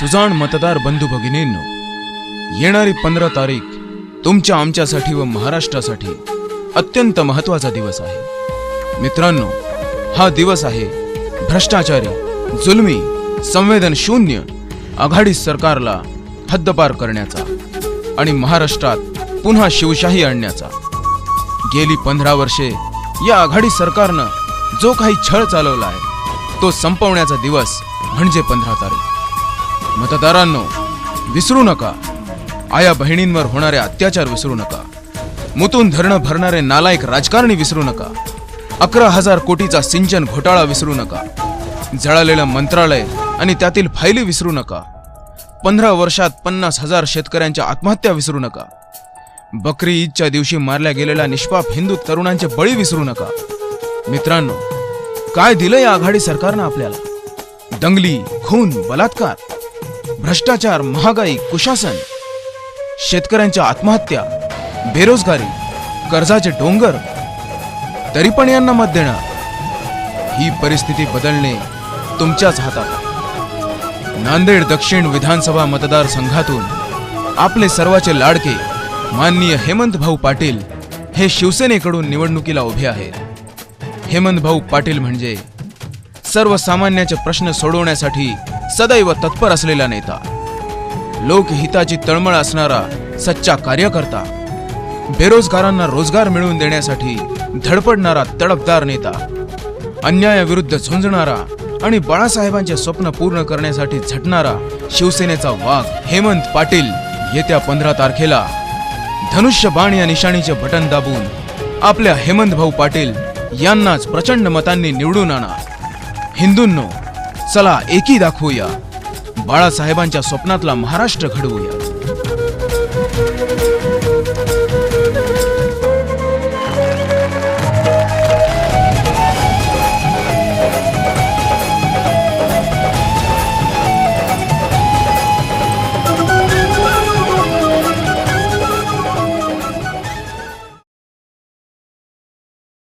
सुजाण मतदार बंधू भगिनींनो येणारी पंधरा तारीख तुमच्या आमच्यासाठी व महाराष्ट्रासाठी अत्यंत महत्त्वाचा दिवस आहे. मित्रांनो हा दिवस आहे भ्रष्टाचारी जुलमी संवेदन शून्य आघाडी सरकारला हद्दपार करण्याचा आणि महाराष्ट्रात पुन्हा शिवशाही आणण्याचा. गेली पंधरा वर्षे या आघाडी सरकारनं जो काही छळ चालवला आहे तो संपवण्याचा दिवस म्हणजे पंधरा तारीख. मतदारांनो विसरू नका. आया बहिणींवर होणारे अत्याचार विसरू नका. मुतून धरणं भरणारे नालायक राजकारणी विसरू नका. अकरा हजार कोटीचा सिंचन घोटाळा विसरू नका. जळालेलं मंत्रालय आणि त्यातील फायली विसरू नका. पंधरा वर्षात पन्नास हजार शेतकऱ्यांच्या आत्महत्या विसरू नका. बकरी ईदच्या दिवशी मारल्या गेलेल्या निष्पाप हिंदू तरुणांचे बळी विसरू नका. मित्रांनो काय दिलं या आघाडी सरकारनं आपल्याला? दंगली खून बलात्कार. भ्रष्टाचार महागाई कुशासन शेतकऱ्यांच्या आत्महत्या बेरोजगारी कर्जाचे डोंगर तरी पण यांना मत देणार ही परिस्थिती बदलणे तुमच्याच हातात. नांदेड दक्षिण विधानसभा मतदारसंघातून आपले सर्वाचे लाडके माननीय हेमंत भाऊ पाटील हे शिवसेनेकडून निवडणुकीला उभे आहेत. हेमंत भाऊ पाटील म्हणजे सर्वसामान्याचे प्रश्न सोडवण्यासाठी सदैव तत्पर असलेला नेता. लोकहिताची तळमळ असणारा सच्चा कार्यकर्ता. बेरोजगारांना रोजगार मिळवून देण्यासाठी धडपडणारा तडपदार नेता. अन्यायाविरुद्ध झुंजणारा आणि बाळासाहेबांचे स्वप्न पूर्ण करण्यासाठी झटणारा शिवसेनेचा वाघ हेमंत पाटील येत्या पंधरा तारखेला. धनुष्यबाण या निशाणीचे बटन दाबून आपल्या हेमंत भाऊ पाटील यांनाच प्रचंड मतांनी निवडून आणा. हिंदूंनो चला एकी दाखवूया. बाळासाहेबांच्या स्वप्नातला महाराष्ट्र घडवूया.